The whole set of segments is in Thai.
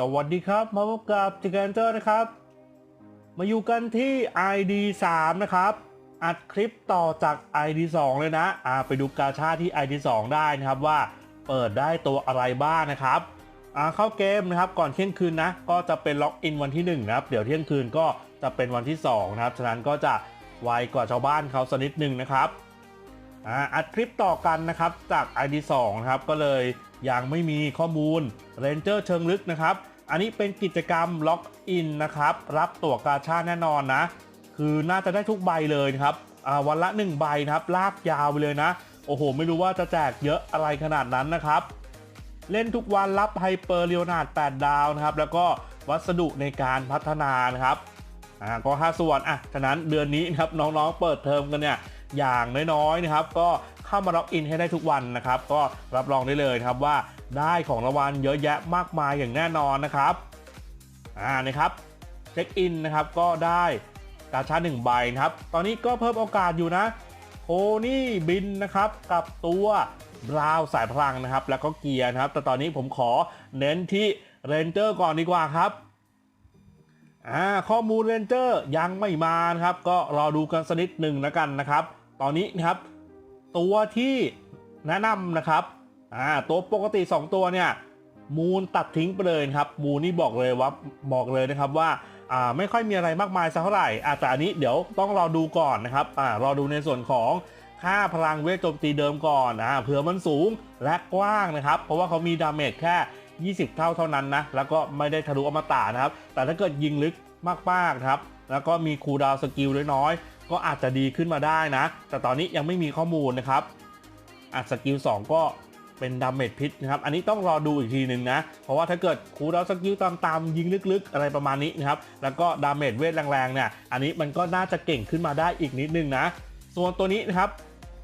สวัสดีครับ มาพบกับจิกันเตอร์นะครับ มาอยู่กันที่ ID 3 นะครับ อัดคลิปต่อจาก ID 2 เลยนะอ่าไปดูกาชาที่ ID 2 ได้นะครับว่าเปิดได้ตัวอะไรบ้างนะครับอ่าเข้าเกมนะครับก่อนเที่ยงคืนนะ ก็จะเป็นล็อกอินวันที่ 1 นะครับ เดี๋ยวเที่ยงคืนก็จะเป็นวันที่ 2 นะครับ ฉะนั้นก็จะไวกว่าชาวบ้านเขาสักนิดหนึ่งนะครับอ่าอัดคลิปต่อกันนะครับจาก ID 2 นะครับก็เลย ยังไม่มีข้อมูล Ranger เชิงลึกนะครับ อันนี้เป็นกิจกรรมล็อกอินนะครับ รับตั๋วกาชาแน่นอนนะ คือน่าจะได้ทุกใบเลยครับวันละ 1 ใบนะครับ ลากยาวไปเลยนะ โอ้โห ไม่รู้ว่าจะแจกเยอะอะไรขนาดนั้นนะครับ เล่นทุกวันรับไฮเปอร์เรียวนาด8ดาวนะครับ แล้วก็วัสดุในการพัฒนานะครับอ่าก็5ส่วนอะฉะนั้นเดือนนี้นะครับน้องๆเปิดเทอมกันเนี่ยอย่างน้อยๆนะครับ ก็ เข้ามาล็อกอินให้ได้ทุกวันนะครับ ก็รับรองได้เลยครับว่าได้ของรางวัลเยอะแยะมากมายอย่างแน่นอนนะครับอ่านะครับเช็คอินนะครับก็ได้กาชาหนึ่งใบนะครับ ตอนนี้ก็เพิ่มโอกาสอยู่นะโพนี่บินนะครับกับตัวบราวสายพลังนะครับ แล้วก็เกียร์นะครับ แต่ตอนนี้ผมขอเน้นที่เรนเจอร์ก่อนดีกว่าครับอ่าข้อมูลเรนเจอร์ยังไม่มานะครับ ก็รอดูกันสักนิดหนึ่งแล้วกันนะครับ ตอนนี้นะครับ ตัวที่แนะนำนะครับอ่าตัวปกติ 2 ตัวเนี่ยมูลตัดทิ้งไปเลยครับมูลนี่บอกเลยว่าบอกเลยนะครับว่าอ่าไม่ค่อยมีอะไรมากมายสักเท่าไหร่อาแต่อันนี้เดี๋ยวต้องรอดูก่อนนะครับอ่ารอดูในส่วนของค่าพลังเวทโจมตีเดิมก่อนอ่าเผื่อมันสูงและกว้างนะครับ เพราะว่าเขามีดาเมจแค่ 20 เท่าเท่านั้นนะแล้วก็ไม่ได้ทะลุอมตะนะครับ แต่ถ้าเกิดยิงลึกมากๆครับ แล้วก็มีคูดาวสกิลน้อย ก็อาจจะดีขึ้นมาได้นะ แต่ตอนนี้ยังไม่มีข้อมูลนะครับอะสกิล2ก็เป็นดาเมจพิษนะครับ อันนี้ต้องรอดูอีกทีหนึ่งนะ เพราะว่าถ้าเกิดคูลดาวสกิลตามๆยิงลึกๆ อะไรประมาณนี้นะครับ แล้วก็ดาเมจเวทแรงๆเนี่ย อันนี้มันก็น่าจะเก่งขึ้นมาได้อีกนิดนึงนะ ส่วนตัวนี้นะครับ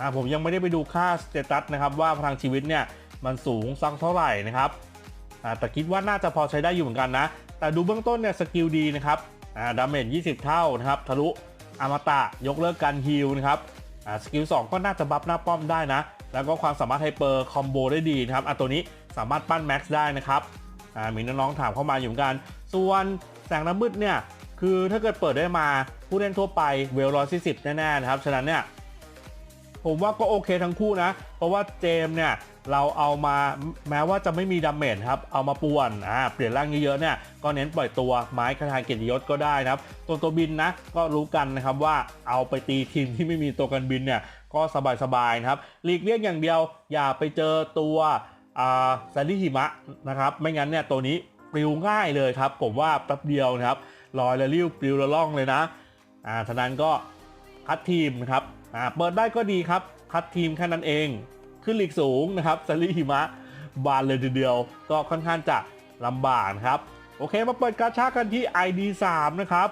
อ่าผมยังไม่ได้ไปดูค่าสเตตัสนะครับว่าพลังชีวิตเนี่ยมันสูงสักเท่าไหร่นะครับอ่าแต่คิดว่าน่าจะพอใช้ได้อยู่เหมือนกันนะ แต่ดูเบื้องต้นเนี่ยสกิลดีนะครับ อ่าดาเมจ20 เท่านะครับทะลุ อมตะยกเลิกการฮิลนะครับสกิล2ก็น่าจะบัฟหน้าป้อมได้นะ แล้วก็ความสามารถไฮเปอร์คอมโบได้ดีนะครับอะตัวนี้สามารถปั้นแม็กซ์ได้นะครับมีน้องๆถามเข้ามาอยู่เหมือนกัน ส่วนแสงน้ำมืดเนี่ยคือถ้าเกิดเปิดได้มาผู้เล่นทั่วไปเวลร้อยสี่สิบแน่ๆนะครับ ฉะนั้นเนี่ยผมว่าก็โอเคทั้งคู่นะ เพราะว่าเจมเนี่ยเราเอามาแม้ว่าจะไม่มีดาเมจครับเอามาป่วนอ่าเปลี่ยนร่างเยอะๆเนี่ยก็เน้นปล่อยตัวไม้คาถาเกียรติยศก็ได้นะครับตัวตัวบินนะก็รู้กันนะครับว่าเอาไปตีทีมที่ไม่มีตัวกันบินเนี่ยก็สบายๆนะครับหลีกเลี่ยงอย่างเดียว อย่าไปเจอตัวอ่าซนดี้หิมะนะครับไม่งั้นเนี่ยตัวนี้ปลิวง่ายเลยครับ ผมว่าแป๊บเดียวนะครับลอยละลิ้วปลิวละล่องเลยนะอ่าฉะนั้นก็คัดทีมนะครับอ่าเปิดได้ก็ดีครับคัดทีมแค่นั้นเอง ขึ้นลีกสูงนะครับซารีหิมะบานเลยทีเดียว ก็ค่อนข้างจะลำบากครับ โอเคมาเปิดการชากันที่ ID 3 นะครับ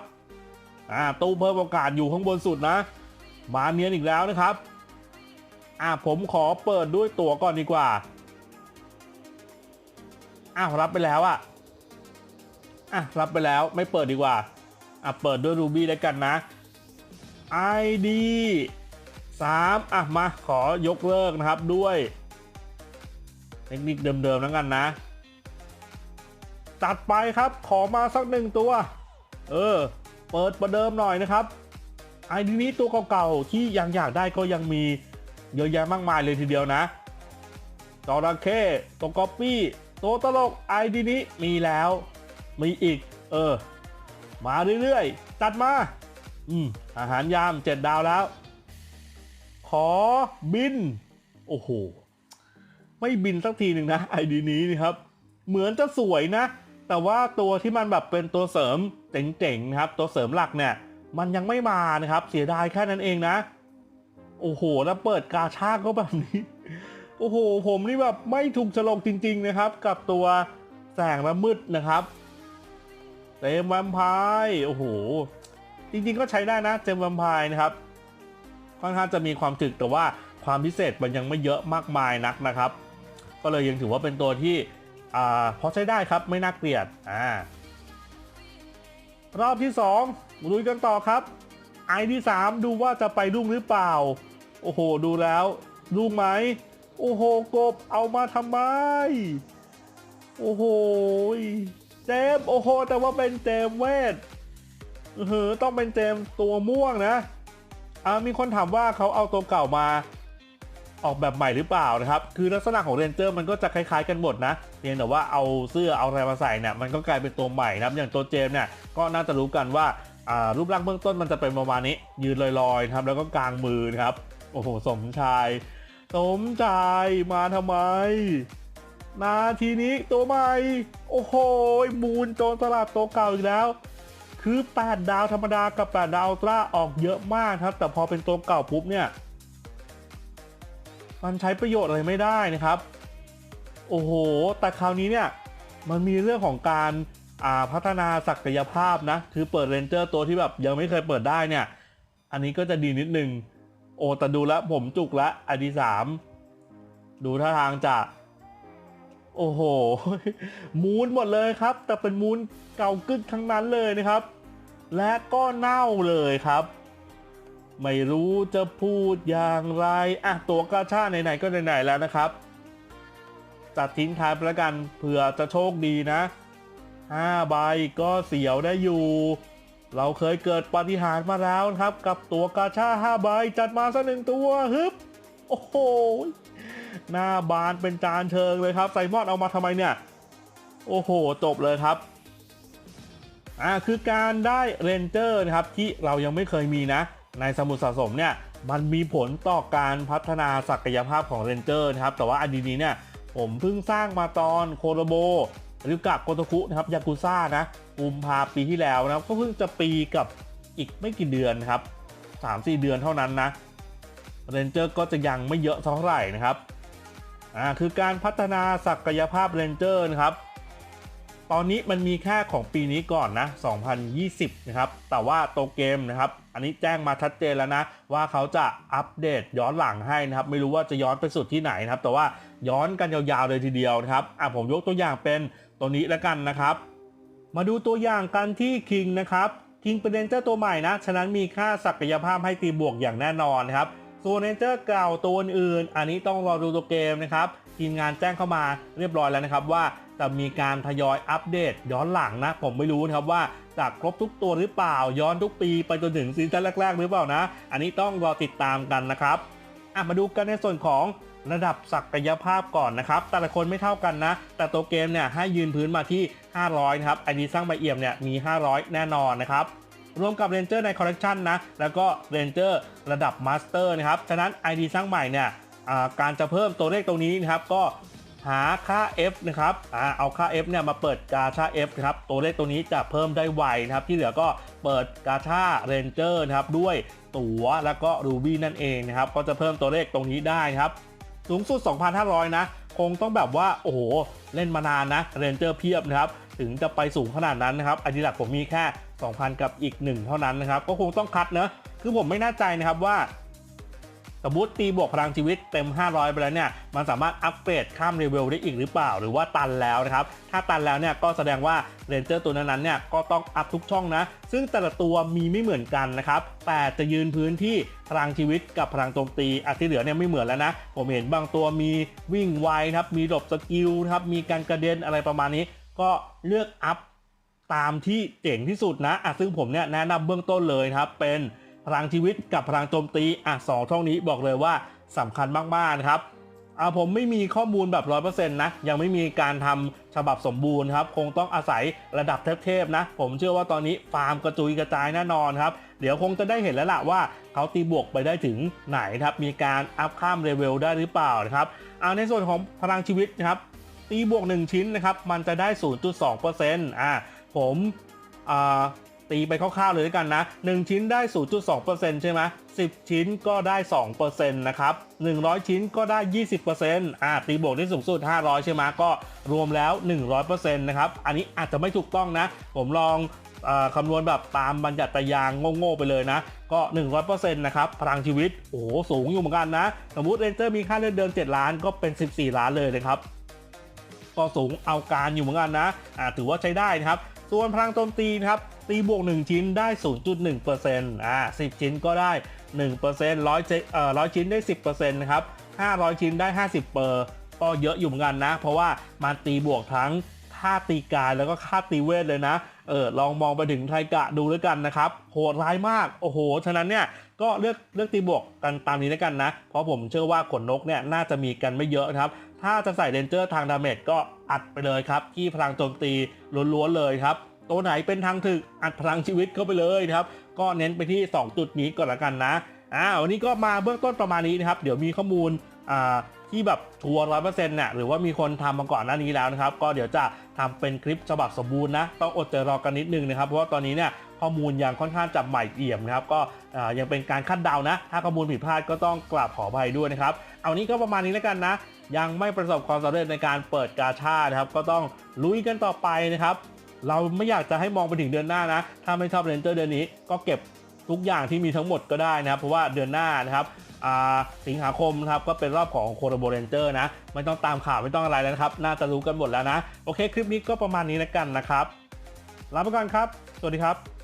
อ่าตู้เพิ่มโอกาสอยู่ข้างบนสุดนะ มาเนียนอีกแล้วนะครับอ่าผมขอเปิดด้วยตั๋วก่อนดีกว่าอ้าวรับไปแล้วอะอะรับไปแล้วไม่เปิดดีกว่าอะเปิดด้วยรูบี้แล้วกันนะ ID 3อะมาขอยกเลิกนะครับด้วย เทคนิคเดิมๆแล้วกันนะ ตัดไปครับขอมาสักหนึ่งตัว เออ เปิดประเดิมหน่อยนะครับ ID นี้ตัวเก่าๆที่ยังอยากได้ก็ยังมีเยอะแยะมากมายเลยทีเดียวนะจอระเข้ตัวก๊อปปี้ตัวตลก ID นี้มีแล้ว มีอีก เออ มาเรื่อยๆ จัดมา อืมอาหารยามเจ็ดดาวแล้ว ขอบิน โอ้โห ไม่บินสักทีหนึ่งนะไอดีนี้นี่ครับ เหมือนจะสวยนะ แต่ว่าตัวที่มันแบบเป็นตัวเสริมเจ๋งๆนะครับ ตัวเสริมหลักเนี่ย มันยังไม่มานะครับ เสียดายแค่นั้นเองนะ โอ้โห แล้วเปิดกาชาก็แบบนี้ โอ้โห ผมนี่แบบไม่ถูกฉลกจริง ๆนะครับ กับตัวแสงละมืดนะครับเต็มแวมไพร์โอ้โห จริงๆก็ใช้ได้นะเจมแวมไพร์นะครับ ค่อนข้างจะมีความถึกแต่ว่าความพิเศษมันยังไม่เยอะมากมายนักนะครับ ก็เลยยังถือว่าเป็นตัวที่อ่าพอใช้ได้ครับไม่น่าเกลียดอ่ารอบที่2ลุยกันต่อครับไอที่ 3 ดูว่าจะไปรุ่งหรือเปล่า โอ้โห ดูแล้วรุ่งไหม โอ้โห กบเอามาทำไม โอ้โหใจมโอ้โห แต่ว่าเป็นเจมเวทเออต้องเป็นเจมตัวม่วงนะ อ่ามีคนถามว่าเขาเอาตัวเก่ามาออกแบบใหม่หรือเปล่านะครับ คือลักษณะของเรนเจอร์มันก็จะคล้ายๆกันหมดนะ เพียงแต่ว่าเอาเสื้อเอาอะไรมาใส่เนี่ยมันก็กลายเป็นตัวใหม่นะครับ อย่างตัวเจมเนี่ยก็น่าจะรู้กันว่ารูปร่างเบื้องต้นมันจะเป็นประมาณนี้ ยืนลอยๆครับแล้วก็กลางมือนะครับ โอ้โห สมชาย สมชายมาทำไม นาทีนี้ตัวใหม่ โอ้โหมูนโจรสลัดตัวเก่าอีกแล้ว คือ 8 ดาวธรรมดากับ 8 ดาวอัลตร้าออกเยอะมากครับ แต่พอเป็นตัวเก่าปุ๊บเนี่ยมันใช้ประโยชน์อะไรไม่ได้นะครับ โอ้โห แต่คราวนี้เนี่ยมันมีเรื่องของการอ่าพัฒนาศักยภาพนะ คือเปิดเรนเจอร์ตัวที่แบบยังไม่เคยเปิดได้เนี่ย อันนี้ก็จะดีนิดนึง โอ้แต่ดูแล้วผมจุกละอันที่สามดูท่าทางจะโอ้โห มูนหมดเลยครับ แต่เป็นมูนเก่ากึกทั้งนั้นเลยนะครับ และก็เน่าเลยครับ ไม่รู้จะพูดอย่างไรอะตัวกาชาไหนๆก็ไหนๆแล้วนะครับจัดทิ้งท้ายไปแล้วกันเผื่อจะโชคดีนะ5ใบก็เสียวได้อยู่ เราเคยเกิดปาฏิหาริมาแล้วนะครับ กับตัวกาชา5ใบจัดมาสักหนึ่งตัวฮึบโอ้โหหน้าบานเป็นจานเชิงเลยครับไซมอนเอามาทำไมเนี่ย โอ้โหจบเลยครับ อ่าคือการได้เรนเจอร์นะครับที่เรายังไม่เคยมีนะ ในสมุดสะสมเนี่ยมันมีผลต่อการพัฒนาศักยภาพของเรนเจอร์นะครับแต่ว่าอันนี้เนี่ยผมเพิ่งสร้างมาตอนโคโรโบหรือกับโกโตคุนะครับยากุซ่านะกุมภาปีที่แล้วนะครับก็เพิ่งจะปีกับอีกไม่กี่เดือนครับ 3-4 เดือนเท่านั้นนะเรนเจอร์ก็จะยังไม่เยอะเท่าไหร่นะครับอ่าคือการพัฒนาศักยภาพเรนเจอร์นะครับ ตอนนี้มันมีแค่ของปีนี้ก่อนนะ 2020 นะครับ แต่ว่าตัวเกมนะครับ อันนี้แจ้งมาชัดเจนแล้วนะ ว่าเขาจะอัปเดตย้อนหลังให้นะครับ ไม่รู้ว่าจะย้อนไปสุดที่ไหนนะครับ แต่ว่าย้อนกันยาวๆเลยทีเดียวนะครับ อะผมยกตัวอย่างเป็นตัวนี้แล้วกันนะครับ มาดูตัวอย่างกันที่คิงนะครับคิงเป็นเรนเจอร์ตัวใหม่นะ ฉะนั้นมีค่าศักยภาพให้ตีบวกอย่างแน่นอนนะครับส่วนเรนเจอร์เก่าตัวอื่น อันนี้ต้องรอดูตัวเกมนะครับทีมงานแจ้งเข้ามาเรียบร้อยแล้วนะครับว่า จะมีการทยอยอัปเดตย้อนหลังนะ ผมไม่รู้นะครับว่าจะครบทุกตัวหรือเปล่าย้อนทุกปีไปจนถึงซีซั่นแรกๆ หรือเปล่านะ อันนี้ต้องรอติดตามกันนะครับอะมาดูกันในส่วนของระดับศักยภาพก่อนนะครับ แต่ละคนไม่เท่ากันนะ แต่ตัวเกมเนี่ยให้ยืนพื้นมาที่ 500 นะครับ อันนี้สร้างใบเอี่ยมเนี่ยมี 500 แน่นอนนะครับ รวมกับเรนเจอร์ในคอลเลกชันนะ แล้วก็เรนเจอร์ระดับมาสเตอร์นะครับ ฉะนั้น ID สร้างใหม่เนี่ยการจะเพิ่มตัวเลขตรงนี้นะครับ ก็ หาค่า F นะครับอ่าเอาค่า F เนี่ยมาเปิดกาชา F นะครับตัวเลขตัวนี้จะเพิ่มได้ไวนะครับ ที่เหลือก็เปิดกาชาเรนเจอร์นะครับด้วยตั๋วแล้วก็รูบี้นั่นเองนะครับก็จะเพิ่มตัวเลขตรงนี้ได้ครับสูงสุด 2,500 นะ คงต้องแบบว่า โอ้โห เล่นมานานนะเรนเจอร์เพียบนะครับ ถึงจะไปสูงขนาดนั้นนะครับอันดีหลักผมมีแค่ 2,000 กับอีก 1 เท่านั้นนะครับ ก็คงต้องคัดเนะ คือผมไม่แน่ใจนะครับว่า สมมติตีบวกพลังชีวิตเต็ม 500 ไปแล้วเนี่ย มันสามารถอัปเกรดข้ามเลเวลได้อีกหรือเปล่า หรือว่าตันแล้วนะครับ ถ้าตันแล้วเนี่ยก็แสดงว่าเรนเจอร์ตัวนั้นๆเนี่ยก็ต้องอัพทุกช่องนะ ซึ่งแต่ละตัวมีไม่เหมือนกันนะครับ แต่จะยืนพื้นที่พลังชีวิตกับพลังโจมตีอันที่เหลือเนี่ยไม่เหมือนแล้วนะ ผมเห็นบางตัวมีวิ่งไวนะครับ มีหลบสกิลนะครับ มีการกระเด็นอะไรประมาณนี้ ก็เลือกอัพตามที่เจ๋งที่สุดนะอะซึ่งผมเนี่ยแนะนำเบื้องต้นเลยครับเป็น พลังชีวิตกับพลังโจมตีอะสองช่องนี้บอกเลยว่าสำคัญมากๆนะครับอะผมไม่มีข้อมูลแบบ100%นะ ยังไม่มีการทำฉบับสมบูรณ์ครับ คงต้องอาศัยระดับเทพๆนะ ผมเชื่อว่าตอนนี้ฟาร์มกระจุยกระจายแน่นอนครับ เดี๋ยวคงจะได้เห็นแล้วล่ะว่าเขาตีบวกไปได้ถึงไหนครับ มีการอัพข้ามเลเวลได้หรือเปล่านะครับเอาในส่วนของพลังชีวิตนะครับ ตีบวก 1 ชิ้นนะครับ มันจะได้ 0.2%อ่าผมอ่า ตีไปคร่าวๆเลยด้วกันนะ 1 ชิ้นได้ 0.2%ใช่ไหม10 ชิ้นก็ได้ 2%นะครับ 100 ชิ้นก็ได้ 20%อ่าตีบวกได้สูงสุด 500 ใช่ไหมก็รวมแล้ว 100%นะครับ อันนี้อาจจะไม่ถูกต้องนะ ผมลองอคำนวณแบบตามบัญญัติยางโง่ๆไปเลยนะ ก็ 100%นะครับพลังชีวิต โอ้โห สูงอยู่เหมือนกันนะ สมมุติเรนเจอร์มีค่าเลือดเดิม 7 ล้านก็เป็น 14 ล้านเลยนะครับ ก็สูงเอาการอยู่เหมือนกันนะ ถือว่าใช้ได้นะครับ ส่วนพลังโจมตีนะครับ ตีบวก 1 ชิ้นได้ 0.1%อ่า10 ชิ้นก็ได้ 1% 100เอ่อ100 ชิ้นได้ 10%นะครับ 500 ชิ้นได้ 50เปอร์ก็เยอะอยู่เหมือนกันนะ เพราะว่ามันตีบวกทั้งค่าตีกายแล้วก็ค่าตีเวทเลยนะ เออลองมองไปถึงไทกะดูแล้วกันนะครับ โหดร้ายมาก โอ้โห ฉะนั้นเนี่ยก็เลือกเลือกตีบวกกันตามนี้แล้วกันนะ เพราะผมเชื่อว่าขนนกเนี่ยน่าจะมีกันไม่เยอะนะครับ ถ้าจะใส่เรนเจอร์ทางดาเมจก็อัดไปเลยครับ ที่พลังโจมตีล้วนๆเลยครับ ตัวไหนเป็นทางถึกอัดพลังชีวิตเข้าไปเลยนะครับ ก็เน้นไปที่ 2 จุดนี้ก่อนละกันนะอ่าวันนี้ก็มาเบื้องต้นประมาณนี้นะครับ เดี๋ยวมีข้อมูลอ่าที่แบบชัวร์ร้อยเปอร์เซ็นต์เนี่ยหรือว่ามีคนทำมาก่อนหน้านี้แล้วนะครับ ก็เดี๋ยวจะทำเป็นคลิปฉบับสมบูรณ์นะ ต้องอดใจรอกันนิดนึงนะครับ เพราะว่าตอนนี้เนี่ยข้อมูลยังค่อนข้างจับใหม่เอี่ยมนะครับ ก็อ่ายังเป็นการคาดเดานะ ถ้าข้อมูลผิดพลาดก็ต้องกราบขออภัยด้วยนะครับ เอานี้ก็ประมาณนี้แล้วกันนะ ยังไม่ประสบความสำเร็จในการเปิดกาชาดนะครับ ก็ต้องลุยกันต่อไปนะครับ เราไม่อยากจะให้มองไปถึงเดือนหน้านะ ถ้าไม่ชอบเรนเจอร์เดือนนี้ก็เก็บทุกอย่างที่มีทั้งหมดก็ได้นะครับ เพราะว่าเดือนหน้านะครับอ่าสิงหาคมนะครับก็เป็นรอบของโคโรโบเรนเจอร์นะ ไม่ต้องตามข่าวไม่ต้องอะไรแล้วครับ น่าจะรู้กันหมดแล้วนะ โอเค คลิปนี้ก็ประมาณนี้แล้วกันนะครับลาไปก่อนครับ สวัสดีครับ